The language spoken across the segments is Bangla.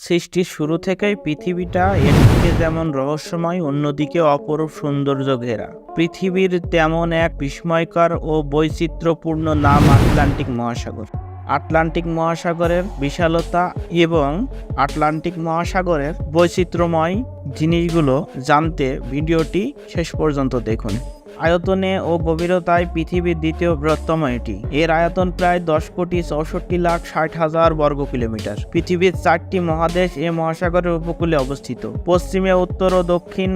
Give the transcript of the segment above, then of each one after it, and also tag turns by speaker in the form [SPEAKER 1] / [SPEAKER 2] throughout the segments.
[SPEAKER 1] সৃষ্টির শুরু থেকেই পৃথিবীটা একদিকে যেমন রহস্যময়, অন্যদিকে অপরূপ সৌন্দর্য ঘেরা পৃথিবীর তেমন এক বিস্ময়কর ও বৈচিত্র্যপূর্ণ নাম আটলান্টিক মহাসাগর। আটলান্টিক মহাসাগরের বিশালতা এবং আটলান্টিক মহাসাগরের বৈচিত্র্যময় জিনিসগুলো জানতে ভিডিওটি শেষ পর্যন্ত দেখুন। আয়তনে ও গভীরতায় পৃথিবীর দ্বিতীয় বৃহত্তম এটি। এর আয়তন প্রায় দশ কোটি চৌষট্টি লাখ ষাট হাজার বর্গ কিলোমিটার। পৃথিবীর চারটি মহাদেশ এ মহাসাগরের উপকূলে অবস্থিত। পশ্চিমে, উত্তর ও দক্ষিণ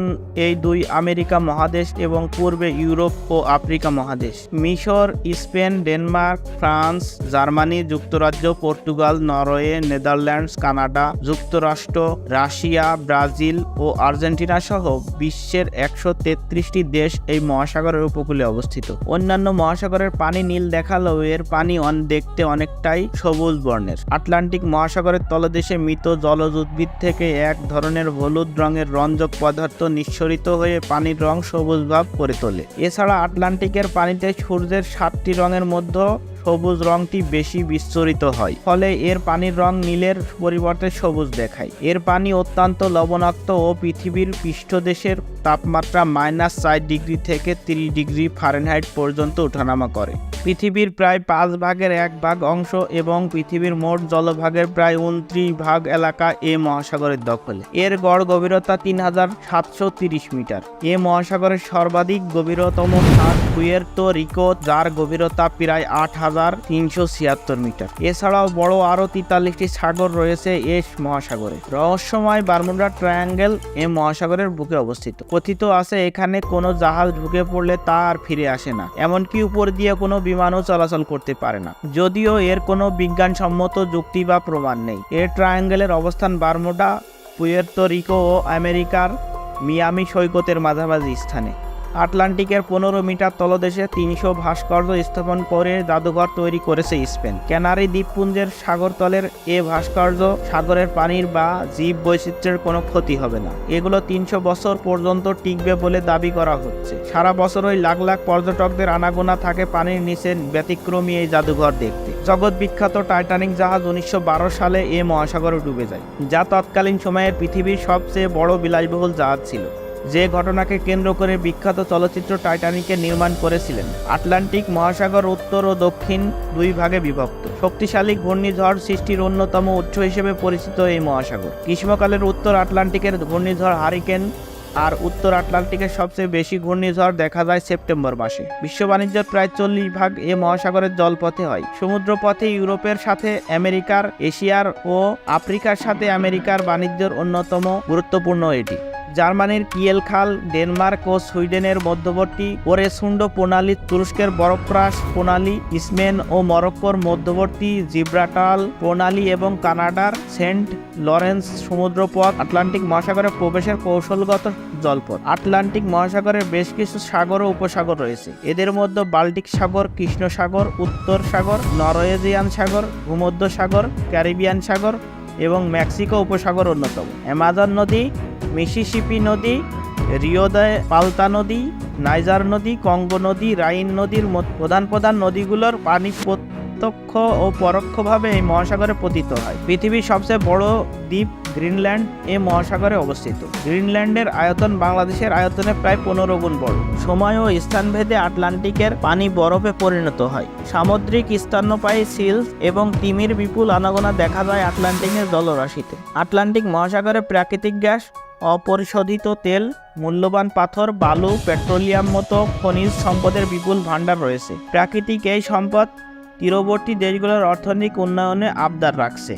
[SPEAKER 1] এই দুই আমেরিকা মহাদেশ এবং পূর্বে ইউরোপ ও আফ্রিকা মহাদেশ। মিশর, স্পেন, ডেনমার্ক, ফ্রান্স, জার্মানি, যুক্তরাজ্য, পর্তুগাল, নরওয়ে, নেদারল্যান্ডস, কানাডা, যুক্তরাষ্ট্র, রাশিয়া, ব্রাজিল ও আর্জেন্টিনা সহ বিশ্বের একশো তেত্রিশটি দেশ এই মহাসাগরের উপকূলে অবস্থিত। অন্যান্য মহাসাগরের পানি নীল দেখালেও এর পানি দেখতে অনেকটাই সবুজ বর্ণের। আটলান্টিক মহাসাগরের তলদেশে মৃত জলজ উদ্ভিদ থেকে এক ধরনের হলুদ রঙের রঞ্জক পদার্থ নিঃসরিত হয়ে পানির রং সবুজ ভাব করে তোলে। এছাড়া আটলান্টিকের পানিতে সূর্যের সাতটি রঙের মধ্যে সবুজ রংটি বেশি বিস্তরিত হয়, ফলে এর পানির রং নীলের পরিবর্তে সবুজ দেখায়। এর পানি অত্যন্ত লবণাক্ত ও পৃথিবীর পৃষ্ঠদেশের তাপমাত্রা মাইনাস চার ডিগ্রি থেকে তিরিশ ডিগ্রি ফারেনহাইট পর্যন্ত ওঠানামা করে। পৃথিবীর প্রায় পাঁচ ভাগের এক ভাগ অংশ এবং পৃথিবীর মোট জলভাগের প্রায় উনত্রিশ ভাগ এলাকা এ মহাসাগরের দখলে। এর গড় গভীরতা তিন হাজার সাতশো তিরিশ মিটার। এ মহাসাগরের সর্বাধিক গভীরতম স্থান পুয়ের্তো রিকো, যার গভীরতা প্রায় আট হাজার তিনশো ছিয়াত্তর মিটার। এছাড়াও বড় আরও তেতাল্লিশটি সাগর রয়েছে এ মহাসাগরে। রহস্যময় বারমুডা ট্রায়াঙ্গেল এ মহাসাগরের বুকে অবস্থিত। কথিত আছে, এখানে কোনো জাহাজ ঢুকে পড়লে তা আর ফিরে আসে না। এমনকি উপর দিয়ে কোনো বিমানও চলাচল করতে পারে না। যদিও এর কোনো বিজ্ঞানসম্মত যুক্তি বা প্রমাণ নেই। এর ট্রায়াঙ্গেলের অবস্থান বার্মোডা, পুয়ের্তো রিকো ও আমেরিকার মিয়ামি সৈকতের মাঝামাঝি স্থানে। আটলান্টিকের পনেরো মিটার তলদেশে তিনশো ভাস্কর্য স্থাপন করে জাদুঘর তৈরি করেছে স্পেন। ক্যানারি দ্বীপপুঞ্জের সাগরতলের এ ভাস্কর্য সাগরের পানির বা জীব বৈচিত্র্যের কোনো ক্ষতি হবে না। এগুলো তিনশো বছর পর্যন্ত টিকবে বলে দাবি করা হচ্ছে। সারা বছরই লাখ লাখ পর্যটকদের আনাগোনা থাকে পানির নিচে ব্যতিক্রমী এই জাদুঘর দেখতে। জগৎ বিখ্যাত টাইটানিক জাহাজ উনিশশো বারো সালে এ মহাসাগরে ডুবে যায়, যা তৎকালীন সময়ে পৃথিবীর সবচেয়ে বড় বিলাসবহুল জাহাজ ছিল। যে ঘটনাকে কেন্দ্র করে বিখ্যাত চলচ্চিত্র টাইটানিকের নির্মাণ করেছিলেন। আটলান্টিক মহাসাগর উত্তর ও দক্ষিণ দুই ভাগে বিভক্ত। শক্তিশালী ঘূর্ণিঝড় সৃষ্টির অন্যতম উৎস হিসেবে পরিচিত এই মহাসাগর। গ্রীষ্মকালের উত্তর আটলান্টিকের ঘূর্ণিঝড় হারিকেন আর উত্তর আটলান্টিকের সবচেয়ে বেশি ঘূর্ণিঝড় দেখা যায় সেপ্টেম্বর মাসে। বিশ্ব বাণিজ্যের প্রায় চল্লিশ ভাগ এ মহাসাগরের জলপথে হয়। সমুদ্রপথে ইউরোপের সাথে আমেরিকার, এশিয়ার ও আফ্রিকার সাথে আমেরিকার বাণিজ্যের অন্যতম গুরুত্বপূর্ণ এটি। জার্মানির কিয়েল খাল ডেনমার্ক ও সুইডেনের মধ্যবর্তী ওরেসুন্ড প্রণালী, তুরস্কের বরফরাস প্রণালী, স্পেন ও মরক্কোর মধ্যবর্তী জিব্রাটাল প্রণালী এবং কানাডার সেন্ট লরেন্স সমুদ্রপথ, আটলান্টিক মহাসাগরে প্রবেশের কৌশলগত জলপথ। আটলান্টিক মহাসাগরের বেশ কিছু সাগর ও উপসাগর রয়েছে। এদের মধ্যে বাল্টিক সাগর, কৃষ্ণ সাগর, উত্তর সাগর, নরওয়েজিয়ান সাগর ভূমধ্য সাগর ক্যারিবিয়ান সাগর এবং মেক্সিকো উপসাগর অন্যতম। অ্যামাজন নদী মিসিসিপি নদী রিওদয় পালতা নদী, নাইজার নদী, কঙ্গো নদী, রাইন নদীর প্রধান প্রধান নদীগুলোর পানি প্রত্যক্ষ ও পরোক্ষভাবে এই মহাসাগরে পতিত হয়। পৃথিবীর সবচেয়ে বড় দ্বীপ গ্রিনল্যান্ড এ মহাসাগরে অবস্থিত। গ্রিনল্যান্ডের আয়তন বাংলাদেশের আয়তনে প্রায় পনেরো গুণ বড়। সময় ও স্থানভেদে আটলান্টিকের পানি বরফে পরিণত হয়। সামুদ্রিক স্তন্যপায়ী সিলস এবং তিমির বিপুল আনাগোনা দেখা যায় আটলান্টিকের জলরাশিতে। আটলান্টিক মহাসাগরে প্রাকৃতিক গ্যাস অপরিশোধিত তেল, মূল্যবান পাথর, বালু, পেট্রোলিয়াম মতো খনিজ সম্পদের বিপুল ভাণ্ডার রয়েছে। প্রাকৃতিক এই সম্পদ তীরবর্তী দেশগুলোর অর্থনৈতিক উন্নয়নে আবদার রাখছে।